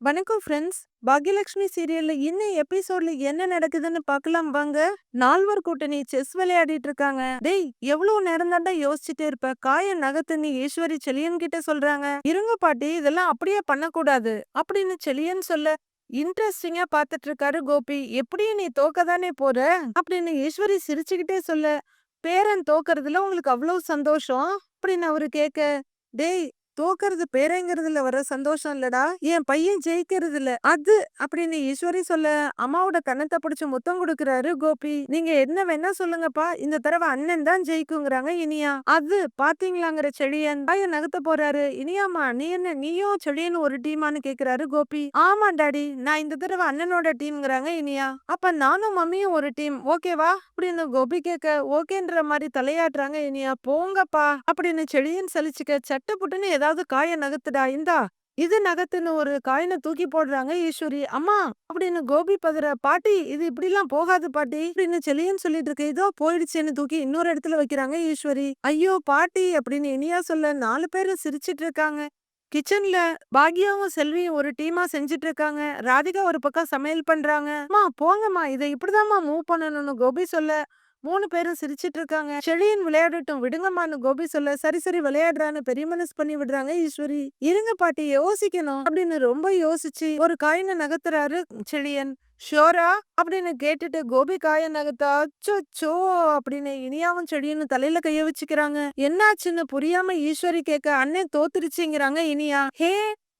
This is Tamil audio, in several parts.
வணக்கம் ஃப்ரெண்ட்ஸ். பாக்யலட்சுமி சீரியல்ல இன்னும் எபிசோட்ல என்ன நடக்குதுன்னு பார்க்கலாம் வாங்க. நால்வர் கூட்டணி செஸ் விளையாடிட்டு இருக்காங்க. டேய் எவ்வளவு நேரம் தாண்டா யோசிச்சுட்டே இருப்ப? காய நகத்துன்னு ஈஸ்வரி செலியன் கிட்ட சொல்றாங்க. இருங்க பாட்டி இதெல்லாம் அப்படியே பண்ணக்கூடாது அப்படின்னு செலியன் சொல்ல இன்ட்ரெஸ்டிங்கா பாத்துட்டு இருக்காரு கோபி. எப்படியும் நீ தோக்க தானே போற அப்படின்னு ஈஸ்வரி சிரிச்சுக்கிட்டே சொல்ல பேரன் தோக்குறதுல உங்களுக்கு அவ்வளவு சந்தோஷம் அப்படின்னு அவரு கேட்க டேய் தோக்கிறது பேரங்கிறதுல வர சந்தோஷம் இல்லடா என் பையன் ஜெயிக்கிறது இல்ல அது அப்படின்னு ஈஸ்வரி சொல்ல அம்மாவோட கண்ணத்தை பிடிச்சு முத்தம் கொடுக்கறாரு கோபி. நீங்க என்ன வேணா சொல்லுங்கப்பா இந்த தடவை அண்ணன் தான் ஜெயிக்குங்கிறாங்க இனியா. அது பாத்தீங்களாங்கிற செழியன் பையன் நகர்த்த போறாரு. இனியாமா நீ என்ன நீயும் செழியன் ஒரு டீமான்னு கேக்குறாரு கோபி. ஆமா டாடி நான் இந்த தடவை அண்ணனோட டீம்ங்கிறாங்க இனியா. அப்ப நானும் மம்மியும் ஒரு டீம். ஓகேவா? அப்படின்னு கோபி கேட்க ஓகேன்ற மாதிரி தலையாட்டுறாங்க இனியா. போங்கப்பா அப்படின்னு செழியன் சலிச்சுக்க சட்டு புட்டுன்னு ஏதாவது காய நகத்துடா இந்தா இது நகத்துன்னு ஒரு காயினை தூக்கி போடுறாங்க ஈஸ்வரி. அம்மா அப்படின்னு கோபி பதற பாட்டி இது இப்படிலாம் போகாது பாட்டி அப்படின்னு செலியன்னு சொல்லிட்டு இருக்கு. இதோ போயிடுச்சேன்னு தூக்கி இன்னொரு இடத்துல வைக்கிறாங்க ஈஸ்வரி. ஐயோ பாட்டி அப்படின்னு இனியா சொல்ல நாலு பேரும் சிரிச்சிட்டு இருக்காங்க. கிச்சன்ல பாக்யாவும் செல்வியும் ஒரு டீமா செஞ்சுட்டு இருக்காங்க. ராதிகா ஒரு பக்கம் சமையல் பண்றாங்க. அம்மா போங்கம்மா இதை இப்படிதாம்மா மூவ் பண்ணணும்னு கோபி சொல்ல மூணு பேரும் சிரிச்சிட்டு இருக்காங்க செழியன் விளையாடட்டும் விடுங்கம்மான்னு கோபி சொல்ல சரி சரி விளையாடுறான்னு பெரிய மனசு பண்ணி விடுறாங்க ஈஸ்வரி இருங்க பாட்டி யோசிக்கணும் அப்படின்னு ரொம்ப யோசிச்சு ஒரு காயினை நகர்த்துறாரு செழியன். ஷோரா? அப்படின்னு கேட்டுட்டு கோபி காய நகத்தா அச்சோ அப்படின்னு இனியாவும் செடியும் தலையில கைய வச்சுக்கிறாங்க. என்னாச்சுன்னு புரியாம ஈஸ்வரி கேட்க அண்ணன் தோத்துருச்சுங்கிறாங்க இனியா. ஹே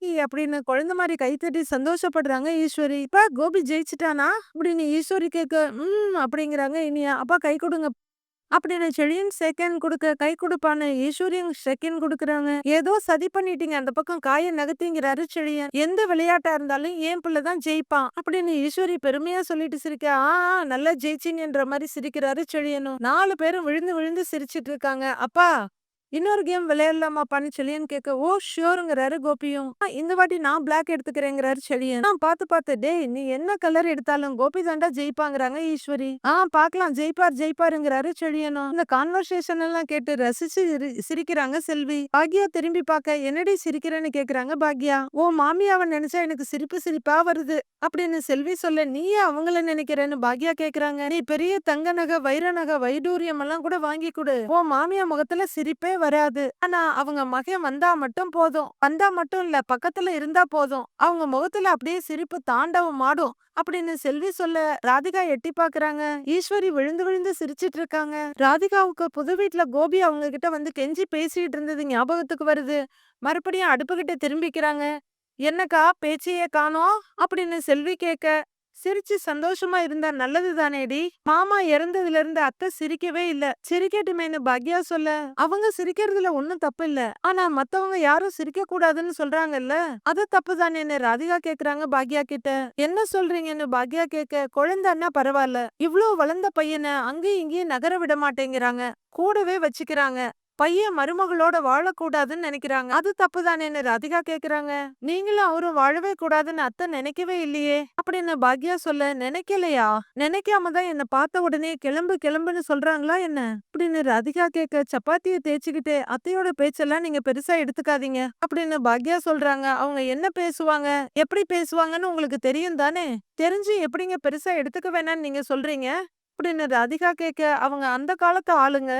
அப்படின்னு குழந்தை மாதிரி கைத்தட்டி சந்தோஷப்படுறாங்க ஈஸ்வரி. இப்ப கோபி ஜெயிச்சிட்டானா? அப்படின்னு ஈஸ்வரி கேட்க ம் அப்படிங்கிறாங்க இனியா. அப்பா கை கொடுங்க. அப்படின்னு செழியன் செகண்ட் கொடுக்க கை கொடுப்பான்னு. ஈஸ்வரியும் செகண்ட் கொடுக்குறாங்க. ஏதோ சதி பண்ணிட்டீங்க. அந்த பக்கம் காய நகர்த்திங்கிறாரு செழியன். எந்த விளையாட்டா இருந்தாலும் என் பிள்ளை தான் ஜெயிப்பான் அப்படின்னு ஈஸ்வரி பெருமையா சொல்லிட்டு சிரிக்க ஆ ஆ, நல்லா ஜெயிச்சிங்கன்ற மாதிரி சிரிக்கிறாரு செழியனும். நாலு பேரும் விழுந்து விழுந்து சிரிச்சிட்டு இருக்காங்க. அப்பா இன்னொரு கேம் விளையாடலாமாப்பான்னு செலியன் கேட்க ஓ ஷியோருங்கிறாரு கோபியும். "ஆ, இந்த வாட்டி நான் பிளாக் எடுத்துக்கிறேங்கிறாரு செலியன். நான் பார்த்து பார்த்து டேய் நீ என்ன கலர் எடுத்தாலும் கோபி தாண்டா ஜெயிப்பாங்கிறாங்க ஈஸ்வரி. ஆ பாக்கலாம் ஜெயிப்பார் ஜெயிப்பாருங்கிறாரு செழியனும் இந்த கான்வர்சேஷன் எல்லாம் கேட்டு ரசிச்சு சிரி- சிரிக்கிறாங்க செல்வி. பாக்யா திரும்பி பார்க்க என்னடி சிரிக்கிறேன்னு கேக்குறாங்க பாக்யா. ஓ மாமியாவை நினைச்சா எனக்கு சிரிப்பு சிரிப்பா வருது. அப்படின்னு செல்வி சொல்ல நீயே அவங்கள நினைக்கிறேன்னு பாக்யா கேக்குறாங்க. நீ பெரிய தங்க நகை வைர நகை வைடூரியம் எல்லாம் கூட வாங்கி கொடு. ஓ மாமியா முகத்துல சிரிப்பே வராது. ஆனா அவங்க மகன் வந்தா மட்டும் போதும். வந்தா மட்டும் இல்ல பக்கத்துல இருந்தா போதும். அவங்க முகத்துல அப்படியே சிரிப்பு தாண்டவம் ஆடும் அப்படின்னு செல்வி சொல்ல ராதிகா எட்டி பாக்குறாங்க. ஈஸ்வரி விழுந்து விழுந்து சிரிச்சிட்டு இருக்காங்க. ராதிகாவுக்கு புது வீட்ல கோபி அவங்க கிட்ட வந்து கெஞ்சி பேசிட்டு இருந்தது ஞாபகத்துக்கு வருது. மறுபடியும் அடுப்பு கிட்ட திரும்பிக்கிறாங்க. என்னக்கா பேச்சையே காணோம்? அப்படின்னு செல்வி கேட்க சிரிச்சு சந்தோஷமா இருந்தா நல்லது தானேடி? மாமா இறந்ததுல இருந்து அத்தை சிரிக்கவே இல்ல. சிரிக்கட்டுமேன்னு பாக்யா சொல்ல. அவங்க சிரிக்கிறதுல ஒண்ணும் தப்பு இல்ல. ஆனா மத்தவங்க யாரும் சிரிக்க கூடாதுன்னு சொல்றாங்கல்ல? அது தப்பு தானேன்னு ராதிகா கேக்குறாங்க பாக்யா கிட்ட. என்ன சொல்றீங்கன்னு பாக்யா கேக்க? குழந்தைன்னா பரவாயில்ல இவ்ளோ வளர்ந்த பையனை அங்கேயும் இங்கேயும் நகர விட மாட்டேங்கிறாங்க. கூடவே வச்சுக்கிறாங்க. பையன் மருமகளோட வாழக்கூடாதுன்னு நினைக்கிறாங்க. அது தப்பு தானேன்னு ராதிகா கேக்குறாங்க. நீங்களும் அவரும் வாழவே கூடாதுன்னு அத்தை நினைக்கவே இல்லையே. அப்படின்னு பாக்யா சொல்ல நினைக்கலையா? நினைக்காம தான் என்ன பார்த்த உடனே கிளம்பு கிளம்புன்னு சொல்றாங்களா என்ன? அப்படின்னு ராதிகா கேட்க சப்பாத்தியை தேய்ச்சிக்கிட்டு அத்தையோட பேச்செல்லாம் நீங்க பெருசா எடுத்துக்காதீங்க. அப்படின்னு பாக்யா சொல்றாங்க. அவங்க என்ன பேசுவாங்க? எப்படி பேசுவாங்கன்னு உங்களுக்கு தெரியும் தானே? தெரிஞ்சு எப்படிங்க பெருசா எடுத்துக்க வேணாம்னு நீங்க சொல்றீங்க? அப்படின்னு ராதிகா கேட்க அவங்க அந்த காலத்து ஆளுங்க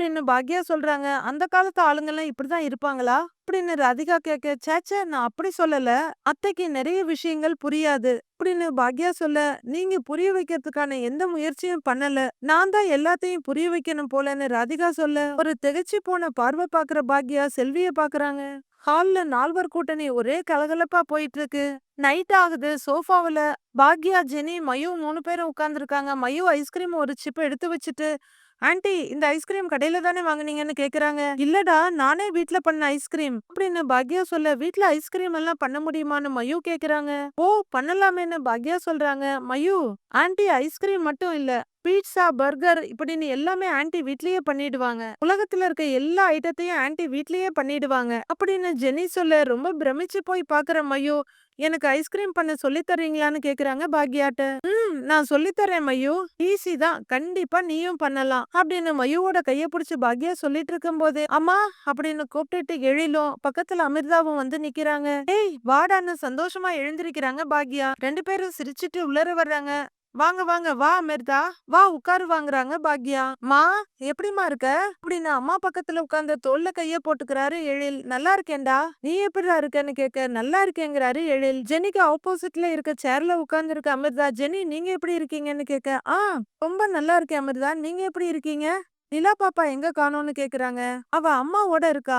அப்படின்னு பாக்யா சொல்றாங்க. அந்த காலத்து ஆளுங்கெல்லாம் இப்படிதான் இருப்பாங்களா? அப்படின்னு ராதிகா கேட்க சேச்ச நான் அப்படி சொல்லல. அத்தைக்கு நிறைய விஷயங்கள் புரியாது. அப்படின்னு பாக்யா சொல்ல நீங்க புரிய வைக்கிறதுக்கான எந்த முயற்சியும் பண்ணல. நான் தான் எல்லாத்தையும் புரிய வைக்கணும் போலன்னு ராதிகா சொல்ல ஒரு திகச்சு போன பார்வை பாக்குற பாக்யா செல்விய பாக்குறாங்க. ஹால்ல நால்வர் கூட்டணி ஒரே கலகலப்பா போயிட்டு இருக்கு. நைட் ஆகுது. சோஃபாவுல பாக்யா ஜெனி மயு மூணு பேரும் உட்காந்துருக்காங்க மயு ஐஸ்கிரீம் ஒரு சிப் எடுத்து வச்சுட்டு ஆன்ட்டி இந்த ஐஸ்கிரீம் கடையில தானே வாங்குனீங்கன்னு கேக்குறாங்க. இல்லடா நானே வீட்ல பண்ண ஐஸ்கிரீம் அப்படின்னு பாக்யா சொல்ல வீட்ல ஐஸ்கிரீம் எல்லாம் பண்ண முடியுமான்னு மயு கேக்குறாங்க. ஓ பண்ணலாமேன்னு பாக்யா சொல்றாங்க. மயு ஆன்ட்டி ஐஸ்கிரீம் மட்டும் இல்ல. பீட்சா, பர்கர் இப்படின்னு எல்லாமே ஆன்ட்டி வீட்லயே பண்ணிடுவாங்க. உலகத்துல இருக்க எல்லா ஐட்டத்தையும் ஆன்ட்டி வீட்லயே பண்ணிடுவாங்க. அப்படின்னு ஜெனி சொல்ல ரொம்ப பிரமிச்சு போய் பாக்குற மையு, எனக்கு ஐஸ்கிரீம் பண்ண சொல்லி தர்றீங்களான்னு கேக்குறாங்க பாக்யாட்ட. ம் நான் சொல்லி தரேன் மையு. ஈஸி தான். கண்டிப்பா நீயும் பண்ணலாம். அப்படின்னு மையுவோட கைய பிடிச்சு பாக்யா சொல்லிட்டு இருக்கும்போதே, அம்மா அப்படின்னு கூப்பிட்டுட்டு எழிலும், பக்கத்துல அமிர்தாவும் வந்து நிக்கிறாங்க. ஏய் வாடான்னு சந்தோஷமா எழுந்திருக்கிறாங்க பாக்யா. ரெண்டு பேரும் சிரிச்சிட்டு உள்ளர வர்றாங்க. வாங்க வாங்க வா அமிர்தா. வா உட்காரு வாங்குறாங்க பாக்யா. மா எப்படிம்மா இருக்க? அப்படின்னு அம்மா பக்கத்துல உட்கார்ந்த தோல்ல கைய போட்டுக்கிறாரு எழில். நல்லா இருக்கேன்டா. நீ எப்படிடா இருக்கன்னு கேட்க நல்லா இருக்கேங்கிறாரு எழில். ஜெனிக்கு ஆப்போசிட்ல இருக்க சேர்ல உட்கார்ந்து இருக்க அமிர்தா. ஜெனி நீங்க எப்படி இருக்கீங்கன்னு கேட்க ஆ ரொம்ப நல்லா இருக்கேன் அமிர்தா. நீங்க எப்படி இருக்கீங்க? நிலா பாப்பா எங்க காணோம்னு கேக்குறாங்க. அவ அம்மாவோட இருக்கா?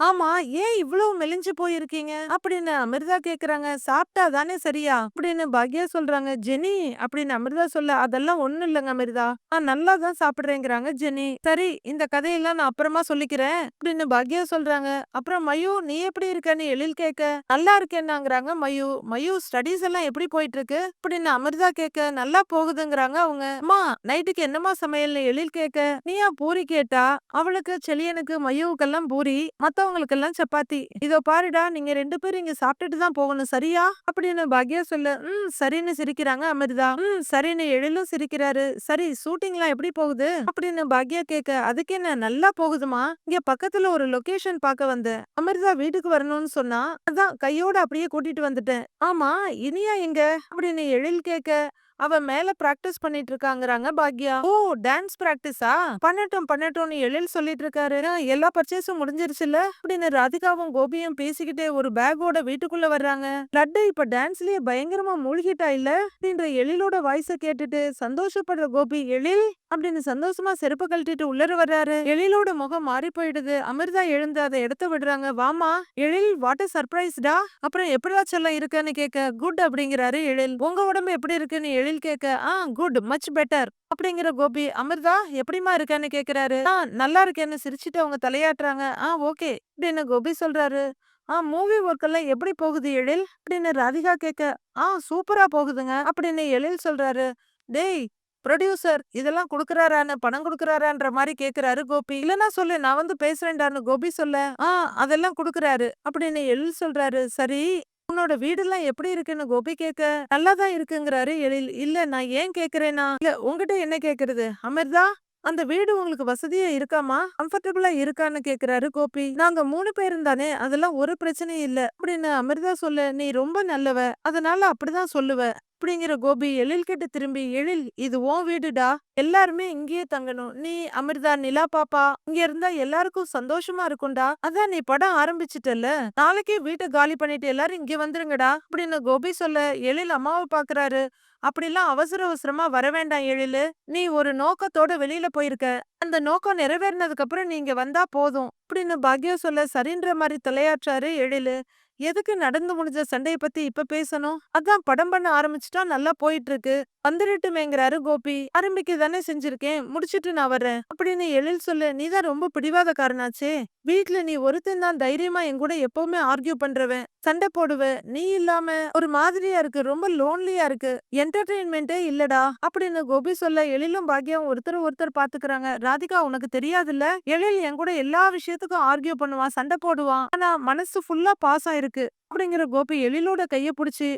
ஆமா ஏன் இவ்வளவு மெலிஞ்சு போயிருக்கீங்க? அப்படின்னு அமிர்தா கேக்குறாங்க. சாப்பிட்டா தானே சரியா? அப்படின்னு பாக்யா சொல்றாங்க. ஜெனி அப்படின்னு அமிர்தா சொல்ல அதெல்லாம் ஒண்ணும் இல்லைங்க அமிர்தா. நான் நல்லா தான் சாப்பிடுறேங்கிறாங்க ஜெனி. சரி இந்த கதையெல்லாம் நான் அப்புறமா சொல்லிக்கிறேன் அப்படின்னு பாக்யா சொல்றாங்க. அப்புறம் மயு நீ எப்படி இருக்கன்னு எழில் கேட்க நல்லா இருக்கேன்னாங்கிறாங்க மயு. மயு ஸ்டடீஸ் எல்லாம் எப்படி போயிட்டு இருக்கு அப்படின்னு அமிர்தா கேட்க நல்லா போகுதுங்கிறாங்க அவங்க. அம்மா நைட்டுக்கு என்னமா சமையல்னு எழில் கேட்க நீயா பூரி கேட்டா? அவளுக்கு செலியனுக்கு மயுவுக்கெல்லாம் பூரி. மத்த எல்லாம் சப்பாத்தி. இதோ பாருடா நீங்க ரெண்டு பேரும் இங்க சாப்பிட்டுட்டு தான் போகணும். சரியா? அப்படின்னு பாக்யா சொல்ல ம் சரின்னு சிரிக்கிறாங்க அமிர்தா. ம் சரின்னு எழிலும் சிரிக்கிறாரு. சரி ஷூட்டிங்லாம் எப்படி போகுது? அப்படின்னு பாக்யா கேட்க அதுக்கு என்ன நல்லா போகுதுமா? இங்க பக்கத்துல ஒரு லொகேஷன் பார்க்க வந்தேன். அமிர்தா வீட்டுக்கு வரணும்னு சொன்னா அதான் கையோட அப்படியே கூட்டிட்டு வந்துட்டேன். ஆமா இனியா எங்க? அப்படின்னு எழில் கேட்க அவ மேல பிராக்டிஸ் பண்ணிட்டு இருக்காங்கறாங்க பாக்யா. ஓ! டான்ஸ் பிராக்டிஸா? பண்ணட்டும் பண்ணட்டும்னு எழில் சொல்லிட்டு இருக்காரு. எல்லா பர்ச்சேஸும் முடிஞ்சிருச்சுல? அப்படின்னு ராதிகாவும் கோபியும் பேசிக்கிட்டே ஒரு பேக்கோட வீட்டுக்குள்ள வர்றாங்க. லட்டு இப்ப டான்ஸ்லயே பயங்கரமா மூழ்கிட்டா இல்ல? அப்படின்ற எழிலோட வாய்ஸ கேட்டுட்டு சந்தோஷப்படுற கோபி எழில் அப்படின்னு சந்தோஷமா செருப்பு கழட்டிட்டு உள்ளர வர்றாரு. எழிலோட முகம் மாறி போயிடுது. அமிர்தா எழுந்து அதை எடுத்து விடுறாங்க. வாமா எழில் வாட் சர்ப்ரைஸ்டா அப்புறம் எப்படிடா செல்லம் இருக்குன்னு கேட்க குட் அப்படிங்கிறாரு எழில். உங்க உடம்பு எப்படி இருக்குன்னு எழில் கேட்க ஆ குட் மச் பெட்டர் அப்படிங்கிற கோபி அமிர்தா எப்படிமா இருக்கான்னு கேக்குறாரு ஆ நல்லா இருக்கேன்னு சிரிச்சிட்டு அவங்க தலையாட்டுறாங்க. ஆ ஓகே அப்படின்னு கோபி சொல்றாரு. ஆ மூவி ஒர்க் எல்லாம் எப்படி போகுது எழில்? அப்படின்னு ராதிகா கேட்க ஆ சூப்பரா போகுதுங்க அப்படின்னு எழில் சொல்றாரு. டேய் ப்ரொடியூசர் இதெல்லாம் கொடுக்கறாரான்னு பணம் கொடுக்கறாரான்ற மாதிரி கேக்குறாரு கோபி. இல்லனா சொல்லு நான் வந்து பேசுறேன்டான்னு கோபி சொல்ல. ஆ அதெல்லாம் கொடுக்கறாரு. அப்படின்னு எழில் சொல்றாரு. சரி உன்னோட வீடெல்லாம் எப்படி இருக்குன்னு கோபி கேட்க நல்லாதான் இருக்குங்கிறாரு எழில். இல்ல நான் ஏன் கேக்குறேன்னா இல்ல உங்ககிட்ட என்ன கேக்குறது? அமிர்தா அந்த வீடு உங்களுக்கு வசதியா இருக்காமா? கம்ஃபர்டபுளா இருக்கான்னு கேக்குறாரு கோபி. நாங்க மூணு பேரும் தானே அதெல்லாம் ஒரு பிரச்சனையும் இல்ல. அப்படின்னு அமிர்தா சொல்ல. நீ ரொம்ப நல்லவ அதனால அப்படிதான் சொல்லுவ. அப்படிங்கிற கோபி எழில் கிட்ட திரும்பி எழில் இது உன் வீடுடா எல்லாருமே இங்கேயே தங்கணும். நீ அமிர்தா நிலா பாப்பா இங்க இருந்தா எல்லாருக்கும் சந்தோஷமா இருக்கும்டா. அதான் நீ படம் ஆரம்பிச்சிட்டல்ல. நாளைக்கே வீட்டை காலி பண்ணிட்டு எல்லாரும் இங்க வந்துருங்கடா அப்படின்னு கோபி சொல்ல எழில் அம்மாவை பாக்குறாரு. அப்படிலாம் அவசர அவசரமா வர வேண்டாம் எழிலு. நீ ஒரு நோக்கத்தோட வெளியில போயிருக்க. அந்த நோக்கம் நிறைவேறினதுக்கு அப்புறம் நீங்க வந்தா போதும் அப்படின்னு பாக்யா சொல்ல சரின்ற மாதிரி தலையாற்றாரு எழிலு. எதுக்கு நடந்து முடிஞ்ச சண்டைய பத்தி இப்ப பேசணும்? அதான் படம் பண்ண ஆரம்பிச்சுட்டா நல்லா போயிட்டு இருக்கு வந்துடட்டுமேங்கிறாரு கோபி. ஆரம்பிக்க தானே செஞ்சிருக்கேன். முடிச்சிட்டு நான் வர்றேன். அப்படின்னு எழில் சொல்லு நீ தான் ரொம்ப பிடிவாதக்காரனாச்சே வீட்டுல நீ ஒருத்தன் தான் தைரியமா என் கூட எப்பவுமே ஆர்கியூ பண்றவன். சண்டை போடுவ. நீ இல்லாம ஒரு மாதிரியா இருக்கு. ரொம்ப லோன்லியா இருக்கு. என்டர்டெயின்மெண்டே இல்லடா. அப்படின்னு கோபி சொல்ல எழிலும் பாக்கியம் ஒருத்தர் ஒருத்தர் பாத்துக்கிறாங்க. ராதிகா உனக்கு தெரியாதுல்ல? எழில் என் கூட எல்லா விஷயத்துக்கும் ஆர்கியூ பண்ணுவான் சண்டை போடுவான். ஆனா மனசு ஃபுல்லா பாஸ் இருக்கு. அப்படிங்கிற கோபி எழிலோட கைய புடிச்சு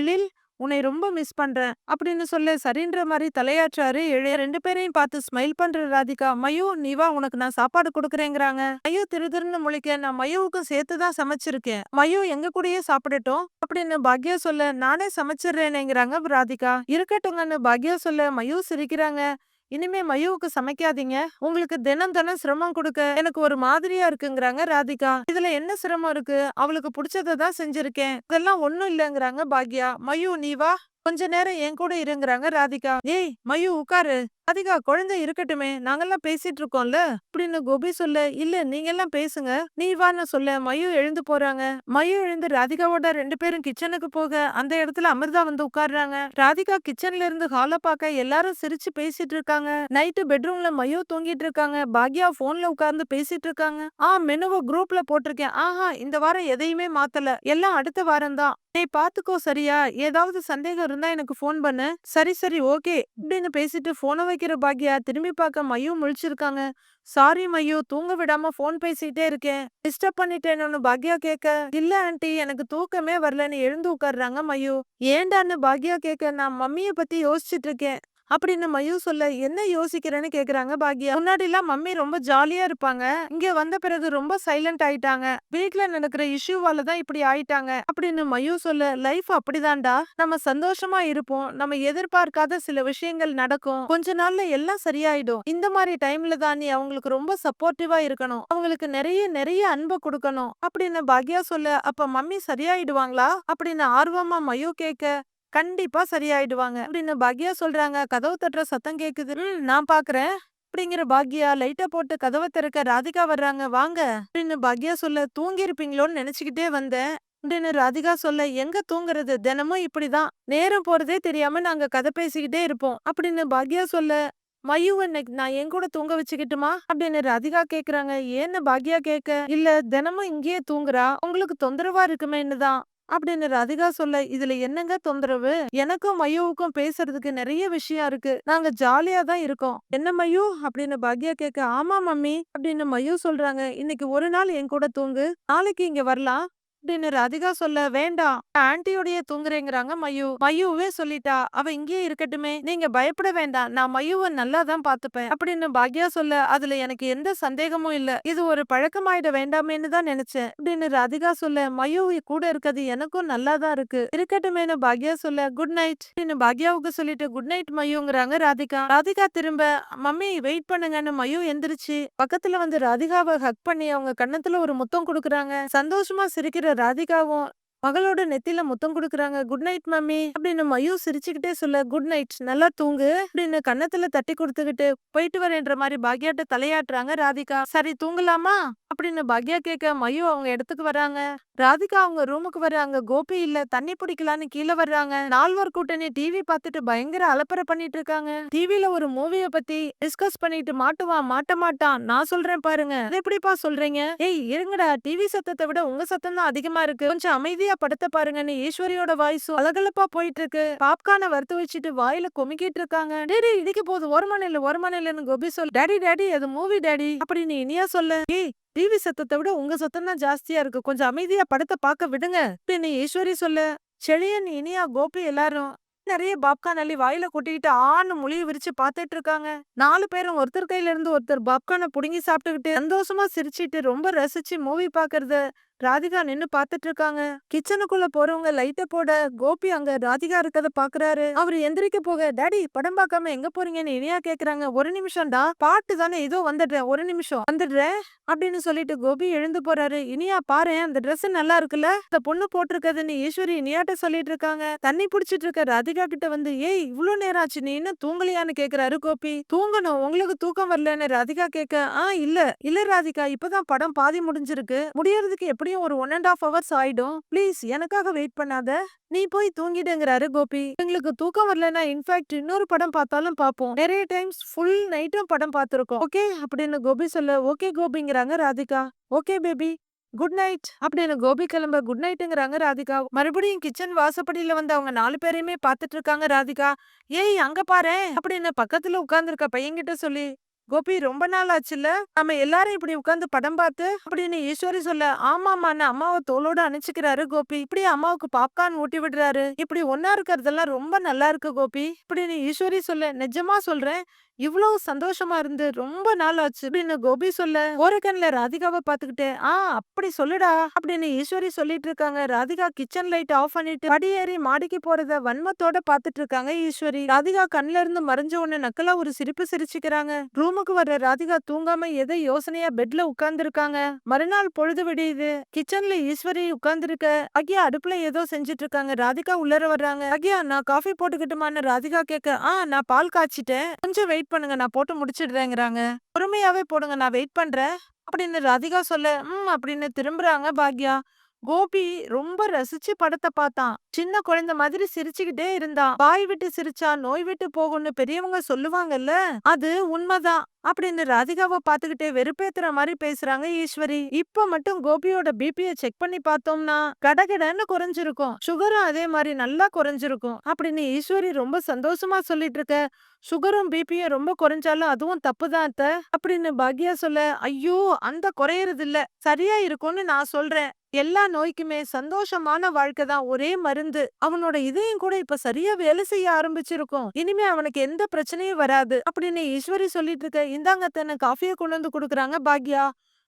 எழில் உன்னை ரொம்ப மிஸ் பண்றேன் அப்படின்னு சொல்ல சரின்ற மாதிரி தலையாற்றாரு. எழில் ரெண்டு பேரையும் பார்த்து ஸ்மைல் பண்ற ராதிகா மயூ நீ வா உனக்கு நான் சாப்பாடு கொடுக்குறேங்கிறாங்க. மயு திரு திருன்னு முழிக்க நான் மயுவுக்கும் சேர்த்து தான் சமைச்சிருக்கேன். மயூ எங்க கூடயே சாப்பிடட்டும் அப்படின்னு பாக்யா சொல்ல நானே சமைச்சிடுறேனேங்கிறாங்க ராதிகா. இருக்கட்டுங்கன்னு பாக்யா சொல்ல மயூ சிரிக்கிறாங்க. இனிமே மயுவுக்கு சமைக்காதீங்க. உங்களுக்கு தினம் தினம் சிரமம் கொடுக்க எனக்கு ஒரு மாதிரியா இருக்குங்கிறாங்க ராதிகா. இதுல என்ன சிரமம் இருக்கு? அவளுக்கு பிடிச்சதை தான் செஞ்சிருக்கேன். இதெல்லாம் ஒண்ணும் இல்லைங்கிறாங்க பாக்யா. மயு நீ வா. கொஞ்ச நேரம் என் கூட இருங்கறாங்க ராதிகா. ஏய் மயு உட்காரு ராதிகா குழந்தை இருக்கட்டுமே நாங்கெல்லாம் பேசிட்டு இருக்கோம்ல. அப்படின்னு கோபி சொல்ல இல்ல நீங்க எல்லாம் பேசுங்க. நீ வான்னு சொல்ல மயு எழுந்து போறாங்க. மயு எழுந்து ராதிகாவோட ரெண்டு பேரும் கிச்சனுக்கு போக அந்த இடத்துல அமிர்தா வந்து உட்கார்றாங்க. ராதிகா கிச்சன்ல இருந்து ஹால பார்க்க எல்லாரும் சிரிச்சு பேசிட்டு இருக்காங்க. நைட்டு பெட்ரூம்ல மயு தூங்கிட்டு இருக்காங்க. பாக்யா போன்ல உட்கார்ந்து பேசிட்டு இருக்காங்க. ஆ மெனுவை குரூப்ல போட்டிருக்கேன். ஆஹா இந்த வாரம் எதையுமே மாத்தல. எல்லாம் அடுத்த வாரம் தான். நீ பாத்துக்கோ சரியா. ஏதாவது சந்தேகம் இருந்தா எனக்கு ஃபோன் பண்ணு. சரி சரி ஓகே இப்படின்னு பேசிட்டு போனை வைக்கிற பாக்யா திரும்பி பார்க்க மயு முழிச்சிருக்காங்க. சாரி மயு தூங்க விடாம போன் பேசிட்டே இருக்கேன். டிஸ்டர்ப் பண்ணிட்டேன்னு பாக்யா கேட்க இல்ல ஆண்டி எனக்கு தூக்கமே வரலன்னு எழுந்து உட்கார்றாங்க மயு. ஏண்டான்னு பாக்யா கேட்க நான் மம்மிய பத்தி யோசிச்சுட்டு இருக்கேன். அப்படின்னு மயூ சொல்ல என்ன யோசிக்கிறேன்னு கேக்குறாங்க பாக்யா. முன்னாடி எல்லாம் மம்மி ரொம்ப ஜாலியா இருப்பாங்க. இங்க வந்த பிறகு ரொம்ப சைலண்ட் ஆயிட்டாங்க. வீட்ல நடக்கிற இஷ்யூவால தான் இப்படி ஆயிட்டாங்க அப்படின்னு மயூ சொல்ல லைஃப் அப்படிதான்டா. நம்ம சந்தோஷமா இருப்போம். நம்ம எதிர்பார்க்காத சில விஷயங்கள் நடக்கும். கொஞ்ச நாள்ல எல்லாம் சரியாயிடும். இந்த மாதிரி டைம்ல தான் நீ அவங்களுக்கு ரொம்ப சப்போர்ட்டிவா இருக்கணும். அவங்களுக்கு நிறைய நிறைய அன்பை கொடுக்கணும். அப்படின்னு பாக்யா சொல்ல அப்ப மம்மி சரியாயிடுவாங்களா? அப்படின்னு ஆர்வமா மயூ கேட்க கண்டிப்பா சரியாயிடுவாங்க. அப்படின்னு பாக்யா சொல்றாங்க. கதவு தட்டுற சத்தம் கேக்குது. நான் பாக்குறேன். அப்படிங்கிற பாக்யா லைட்டா போட்டு கதவை திறக்க ராதிகா வர்றாங்க. வாங்க. அப்படின்னு பாக்யா சொல்ல தூங்கி இருப்பீங்களோன்னு நினைச்சுக்கிட்டே வந்தேன். அப்படின்னு ராதிகா சொல்ல எங்க தூங்குறது? தினமும் இப்படிதான். நேரம் போறதே தெரியாம நாங்க கதை பேசிக்கிட்டே இருப்போம். அப்படின்னு பாக்யா சொல்ல மயூ அன்னைக்கு நான் என் கூட தூங்க வச்சுக்கிட்டுமா? அப்படின்னு ராதிகா கேக்குறாங்க. ஏன்னு பாக்யா கேட்க இல்ல தினமும் இங்கேயே தூங்குறா. உங்களுக்கு தொந்தரவா இருக்குமேன்னு தான். அப்படின்னு ராதிகா சொல்ல இதுல என்னங்க தொந்தரவு? எனக்கும் மையோவுக்கும் பேசுறதுக்கு நிறைய விஷயம் இருக்கு. நாங்க ஜாலியா தான் இருக்கோம். என்ன மையோ? அப்படின்னு பாக்யா கேட்க ஆமா மம்மி அப்படின்னு மையோ சொல்றாங்க. இன்னைக்கு ஒரு நாள் என் கூட தூங்கு. நாளைக்கு இங்க வரலாம். அப்படின்னு ராதிகா சொல்ல வேண்டாம். ஆன்ட்டியோடய தூங்குறேங்கிறாங்க மயு. மயுவே சொல்லிட்டா அவ இங்கேயே இருக்கட்டுமே. நீங்க பயப்பட வேண்டாம். நான் மயுவை நல்லா தான் பாத்துப்பேன் அப்படின்னு பாக்யா சொல்ல அதுல எனக்கு எந்த சந்தேகமும் இல்ல. இது ஒரு பழக்கமாயிட வேண்டாமேன்னு தான் நினைச்சேன். அப்படின்னு ராதிகா சொல்ல மயு கூட இருக்கிறது எனக்கும் நல்லா தான் இருக்கு. இருக்கட்டுமேனு பாக்யா சொல்ல குட் நைட். அப்படின்னு பாக்யாவுக்கு சொல்லிட்டு குட் நைட் மயுங்கிறாங்க ராதிகா. ராதிகா திரும்ப மம்மி வெயிட் பண்ணுங்கன்னு மயு எந்திரிச்சு பக்கத்துல வந்து ராதிகாவை ஹக் பண்ணி அவங்க கண்ணத்துல ஒரு முத்தம் கொடுக்குறாங்க. சந்தோஷமா சிரிக்கிற ராதிகாவும் மகளோட நெத்தில முத்தம் கொடுக்குறாங்க. குட் நைட் மம்மி அப்படின்னு மயூ சிரிச்சுக்கிட்டே சொல்ல குட் நைட் நல்லா தூங்கு. அப்படின்னு கன்னத்துல தட்டி கொடுத்துக்கிட்டு போயிட்டு வரேன்ற மாதிரி பாக்யாட்ட தலையாட்டுறாங்க ராதிகா. சரி தூங்கலாமா? அப்படின்னு பக்யா கேட்க மயு அவங்க இடத்துக்கு வராங்க. ராதிகா அவங்க ரூமுக்கு வராங்க. கோபி இல்ல. தண்ணி பிடிக்கலான்னு கீழே வர்றாங்க. நால்வர் கூட்டணி டிவி பார்த்துட்டு பயங்கர அலப்பறை பண்ணிட்டு இருக்காங்க. டிவில ஒரு மூவிய பத்தி டிஸ்கஸ் பண்ணிட்டு மாட்டுவான் மாட்ட மாட்டான். நான் சொல்றேன் பாருங்க. அது எப்படிப்பா சொல்றீங்க? ஏய் இருங்கடா. டிவி சத்தத்தை விட உங்க சத்தம் தான் அதிகமா இருக்கு. கொஞ்சம் அமைதியா படத்தை பாருங்கன்னு ஈஸ்வரியோட வாய்ஸும் அலகலப்பா போயிட்டு இருக்கு பாப்கார்னை வறுத்து வச்சுட்டு வாயில கொமிக்கிட்டு இருக்காங்க. டேடி இடிக்க போகுது ஒரு மணி ஒரு மணி கோபி சொல் டேடி டேடி அது மூவி டேடி அப்படின்னு இனியா சொல்ல. ஏய் டிவி சத்தத்தை விட உங்க சத்தம் தான் ஜாஸ்தியா இருக்கு. கொஞ்சம் அமைதியா படத்தை பார்க்க விடுங்க. அப்படின்னு ஈஸ்வரி சொல்ல செழியன் இனியா கோபி எல்லாரும் நிறைய பாப்கார்ன் அள்ளி வாயில கொட்டிக்கிட்டு ஆன்னு மொழிய விரிச்சு பார்த்துட்டு இருக்காங்க. நாலு பேரும் ஒருத்தர் கையில இருந்து ஒருத்தர் பாப்கானை புடுங்கி சாப்பிட்டுக்கிட்டு சந்தோஷமா சிரிச்சிட்டு ரொம்ப ரசிச்சு மூவி பாக்குறது ராதிகா நின்னு பாத்துட்டு இருக்காங்க கிச்சனுக்குள்ள போறவங்க லைட்ட போட கோபி அங்க ராதிகா இருக்கத பாக்குறாரு. அவரு எந்திரிக்க போக டாடி படம் பார்க்காம எங்க போறீங்கன்னு இனியா கேக்குறாங்க. ஒரு நிமிஷம்டா பாட்டு தானே ஏதோ வந்துடுறேன் ஒரு நிமிஷம் வந்துடுறேன் அப்படின்னு சொல்லிட்டு கோபி எழுந்து போறாரு. இனியா பாரு அந்த ட்ரெஸ் நல்லா இருக்குல்ல? இந்த பொண்ணு போட்டிருக்கதுன்னு ஈஸ்வரி இனியாட்ட சொல்லிட்டு இருக்காங்க தண்ணி புடிச்சிட்டு இருக்க ராதிகா கிட்ட வந்து ஏய் இவ்வளவு நேரம் ஆச்சு நீ இன்னும் தூங்கலையான்னு கேக்குறாரு கோபி. தூங்கணும் உங்களுக்கு தூக்கம் வரலன்னு ராதிகா கேட்க ஆ இல்ல இல்ல ராதிகா இப்பதான் படம் பாதி முடிஞ்சிருக்கு. முடியறதுக்கு எப்படி எப்படியும் ஒரு ஒன் அண்ட் ஆஃப் ஹவர்ஸ் ஆயிடும். ப்ளீஸ் எனக்காக வெயிட் பண்ணாத. நீ போய் தூங்கிடுங்கிறாரு கோபி. எங்களுக்கு தூக்கம் வரலன்னா இன்ஃபேக்ட் இன்னொரு படம் பார்த்தாலும் பார்ப்போம். நிறைய டைம்ஸ் ஃபுல் நைட்டும் படம் பார்த்துருக்கோம். ஓகே அப்படின்னு கோபி சொல்ல okay கோபிங்கிறாங்க Radhika. Okay baby good night அப்படின்னு கோபி கிளம்ப குட் நைட்டுங்கிறாங்க ராதிகா. மறுபடியும் கிச்சன் வாசப்படியில வந்து அவங்க நாலு பேரையுமே பார்த்துட்டு இருக்காங்க ராதிகா. ஏய் அங்க பாரு அப்படின்னு பக்கத்துல உட்கார்ந்துருக்க பையன்கிட்ட சொல்லி கோபி ரொம்ப நாள் ஆச்சுல்ல? நம்ம எல்லாரும் இப்படி உட்கார்ந்து படம் பார்த்து அப்படின்னு ஈஸ்வரி சொல்ல ஆமாமான்னு அம்மாவை தோளோட அணைச்சுக்கிறாரு கோபி. இப்படி அம்மாவுக்கு பாப்கார்ன் ஊட்டி விடுறாரு. இப்படி ஒன்னா இருக்கிறதெல்லாம் ரொம்ப நல்லா இருக்கு கோபி. இப்படின்னு ஈஸ்வரி சொல்ல நிஜமா சொல்றேன். இவ்வளவு சந்தோஷமா இருந்து ரொம்ப நாள் ஆச்சு. அப்படின்னு கோபி சொல்ல ஓரகன்ல ராதிகாவை பாத்துக்கிட்டு ஆ அப்படி சொல்லுடா அப்படின்னு ஈஸ்வரி சொல்லிட்டு இருக்காங்க. ராதிகா கிச்சன் லைட் ஆஃப் பண்ணிட்டு படியேறி மாடிக்கு போறத வன்மத்தோட பாத்துட்டு இருக்காங்க ஈஸ்வரி. ராதிகா கண்ல இருந்து மறைஞ்ச உடனே நக்கலா ஒரு சிரிப்பு சிரிச்சுக்கிறாங்க. ரூமுக்கு வர்ற ராதிகா தூங்காம எதை யோசனையா பெட்ல உட்கார்ந்து இருக்காங்க மறுநாள் பொழுது விடியுது. கிச்சன்ல ஈஸ்வரி உட்கார்ந்து இருக்க அகியா அடுப்புல ஏதோ செஞ்சுட்டு இருக்காங்க ராதிகா உள்ளர வர்றாங்க. அகியா நான் காஃபி போட்டுக்கிட்டுமான்னு ராதிகா கேட்க ஆ நான் பால் காய்ச்சிட்டேன். கொஞ்சம் வெயிட் வெயிட் பண்ணுங்க நான் போட்டு முடிச்சிடுறேங்கிறாங்க. பொறுமையாவே போடுங்க நான் வெயிட் பண்றேன். அப்படின்னு ராதிகா சொல்ல ம் அப்படின்னு திரும்புறாங்க பாக்யா. கோபி ரொம்ப ரசிச்சு படத்தை பார்த்தான். சின்ன குழந்தை மாதிரி சிரிச்சுக்கிட்டே இருந்தான். "வாய் விட்டு சிரிச்சா நோய் விட்டு போகும்னு பெரியவங்க சொல்லுவாங்கல்ல, அது உண்மைதான்." அப்படின்னு ராதிகாவை பார்த்துக்கிட்டே வெறுப்பேத்துற மாதிரி பேசுறாங்க ஈஸ்வரி. இப்ப மட்டும் கோபியோட பிபிய செக் பண்ணி பார்த்தோம்னா, கடகடன்னு குறைஞ்சிருக்கும். சுகரும் அதே மாதிரி நல்லா குறைஞ்சிருக்கும். அப்படின்னு ஈஸ்வரி ரொம்ப சந்தோஷமா சொல்லிட்டு இருக்க, சுகரும் பிபியும் ரொம்ப குறைஞ்சாலும் அதுவும் தப்புதான் அத்த. அப்படின்னு பாக்யா சொல்ல, ஐயோ அந்த குறையறது இல்ல. சரியா இருக்கும்னு நான் சொல்றேன். எல்லா நோய்க்குமே சந்தோஷமான வாழ்க்கை தான் ஒரே மருந்து. அவனோட இதயம் கூட இப்ப சரியா வேலை செய்ய ஆரம்பிச்சிருக்கும். இனிமே அவனுக்கு எந்த பிரச்சனையும் வராது. அப்படின்னு ஈஸ்வரி சொல்லிட்டு இருக்க, இந்தாங்க தன்னை காஃபிய கொண்டு வந்து குடுக்குறாங்க பாக்யா.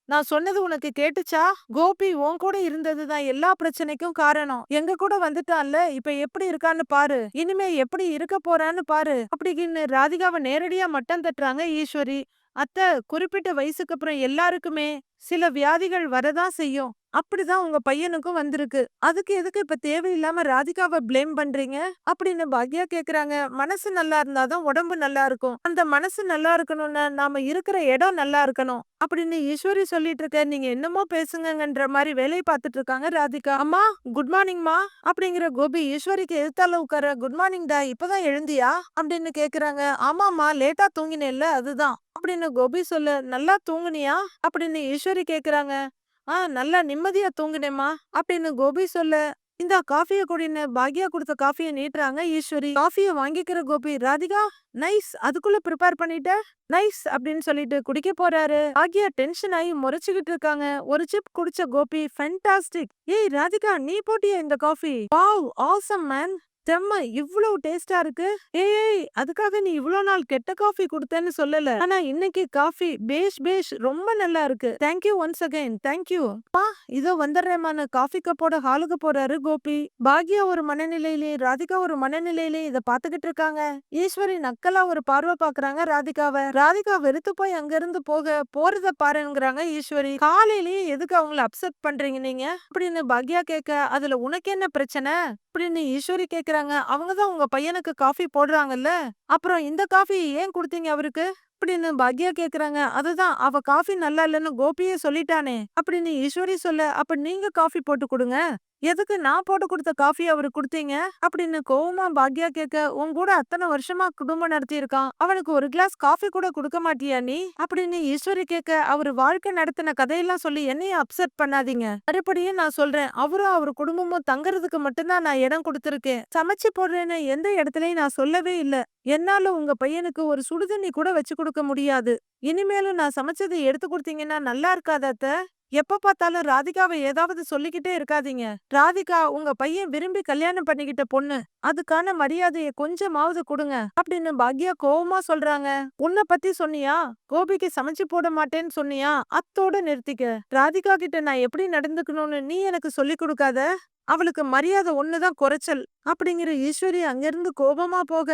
நான் சொன்னது உனக்கு கேட்டுச்சா? கோபி உன் கூட இருந்ததுதான் எல்லா பிரச்சனைக்கும் காரணம். எங்க கூட வந்துட்டான்ல, இப்ப எப்படி இருக்கான்னு பாரு. இனிமே எப்படி இருக்க போறான்னு பாரு. அப்படின்னு ராதிகாவ நேரடியா மட்டம் தட்டுறாங்க ஈஸ்வரி. அத்தை குறிப்பிட்ட வயசுக்கு அப்புறம் எல்லாருக்குமே சில வியாதிகள் வரதான் செய்யும். அப்படிதான் உங்க பையனுக்கும் வந்திருக்கு. அதுக்கு எதுக்கு இப்ப தேவையில்லாம ராதிகாவை ப்ளேம் பண்றீங்க? அப்படின்னு பாக்யா கேக்குறாங்க. மனசு நல்லா இருந்தாதான் உடம்பு நல்லா இருக்கும். அந்த மனசு நல்லா இருக்கணும்னா நாம இருக்கிற இடம் நல்லா இருக்கணும். அப்படின்னு ஈஸ்வரி சொல்லிட்டு இருக்க, நீங்க என்னமோ பேசுங்கங்கன்ற மாதிரி வேலையை பார்த்துட்டு இருக்காங்க ராதிகா. அம்மா குட் மார்னிங்மா அப்படிங்கிற கோபி ஈஸ்வரிக்கு எழுத்தால உட்கார, குட் மார்னிங்டா இப்பதான் எழுந்தியா? அப்படின்னு கேக்குறாங்க. ஆமாம்மா லேட்டா தூங்கினேன்ல அதுதான். அப்படின்னு கோபி சொல்ல, நல்லா தூங்குனியா? அப்படின்னு ஈஸ்வரி கேக்குறாங்க. ஆ நல்லா நிம்மதியா தூங்குனேம்மா. அப்படின்னு கோபி சொல்ல, இந்தா காஃபிய குடின்னு பாக்யா கொடுத்த காஃபிய நீட்டுறாங்க ஈஸ்வரி. காஃபிய வாங்கிக்கிற கோபி, ராதிகா நைஸ் அதுக்குள்ள ப்ரிப்பேர் பண்ணிட்ட? நைஸ் அப்படின்னு சொல்லிட்டு குடிக்க போறாரு. பாக்யா டென்ஷன் ஆகி முறைச்சுக்கிட்டு இருக்காங்க. ஒரு சிப் குடிச்ச கோபி, ஃபென்டாஸ்டிக். ஏய் ராதிகா நீ போட்டியா இந்த காஃபி? Wow awesome man. செம்ம இவ்வளவு டேஸ்டா இருக்கு. ஏய் அதுக்காக நீ இவ்வளவு நாள் கெட்ட காஃபி குடுத்தேன்னு சொல்லல. ஆனா இன்னைக்கு காஃபி பேஷ் பேஷ் ரொம்ப நல்லா இருக்கு. Thank you once again thank you. பா இதோ வந்துடுறேமான காஃபி கப்போட ஹாலுக்கு போறாரு கோபி. பாக்யா ஒரு மனநிலையிலே ராதிகா ஒரு மனநிலையிலே இத பாத்துக்கிட்டு இருக்காங்க. ஈஸ்வரி நக்கலா ஒரு பார்வை பாக்குறாங்க ராதிகாவை ராதிகா வெறுத்து போய் அங்க இருந்து போக போறத பாருங்கிறாங்க ஈஸ்வரி. காலையிலேயே எதுக்கு அவங்கள அப்செட் பண்றீங்க நீங்க? அப்படின்னு பாக்யா கேட்க, அதுல உனக்கு என்ன பிரச்சனை? அப்படின்னு ஈஸ்வரி அவங்க அவங்கதான் உங்க பையனுக்கு காஃபி போடுறாங்கல்ல. அப்புறம் இந்த காஃபி ஏன் குடுத்தீங்க அவருக்கு? அப்படின்னு பாக்யா கேக்குறாங்க. அதுதான் அவ காஃபி நல்லா இல்லன்னு கோபியே சொல்லிட்டானே. அப்படின்னு ஈஸ்வரி சொல்ல, அப்ப நீங்க காஃபி போட்டு கொடுங்க எதுக்கு நான் போட்டு கொடுத்த காஃபி அவருக்கு குடுத்தீங்க? அப்படின்னு கோவமா பாக்யா கேட்க, உன் கூட அத்தனை வருஷமா குடும்பம் நடத்தியிருக்கான். அவனுக்கு ஒரு கிளாஸ் காஃபி கூட கொடுக்க மாட்டியா நீ? அப்படின்னு ஈஸ்வரி கேட்க, அவரு வாழ்க்கை நடத்தின கதையெல்லாம் சொல்லி என்னையும் அப்செட் பண்ணாதீங்க. மறுபடியும் நான் சொல்றேன். அவரும் அவர் குடும்பமும் தங்குறதுக்கு மட்டும்தான் நான் இடம் கொடுத்துருக்கேன் சமைச்சு போடுறேன்னு எந்த இடத்துலயும் நான் சொல்லவே இல்ல. என்னால உங்க பையனுக்கு ஒரு சுடுதண்ணி கூட வச்சு கொடுக்க முடியாது. இனிமேலும் நான் சமைச்சதை எடுத்து கொடுத்தீங்கன்னா நல்லா இருக்காதத்த எப்ப பார்த்தாலும் ராதிகாவை ஏதாவது சொல்லிக்கிட்டே இருக்காதீங்க. ராதிகா உங்க பையன் விரும்பி கல்யாணம் பண்ணிக்கிட்ட பொண்ணு. அதுக்கான மரியாதைய கொஞ்சமாவது கொடுங்க அப்படின்னு பாக்யா கோவமா சொல்றாங்க. உன்ன பத்தி சொன்னியா? கோபிக்கு சமைச்சு போட மாட்டேன்னு சொன்னியா? அத்தோட நிறுத்திக்க. ராதிகா கிட்ட நான் எப்படி நடந்துக்கணும்னு நீ எனக்கு சொல்லிக் கொடுக்காத. அவளுக்கு மரியாதை ஒண்ணுதான் குறைச்சல். அப்படிங்கிற ஈஸ்வரி அங்கிருந்து கோபமா போக,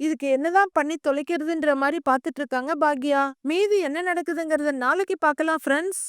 இதுக்கு என்னதான் பண்ணி தொலைக்கிறதுன்ற மாதிரி பாத்துட்டு இருக்காங்க பாக்யா. மீதி என்ன நடக்குதுங்கறத நாளைக்கு பார்க்கலாம் ஃப்ரெண்ட்ஸ்.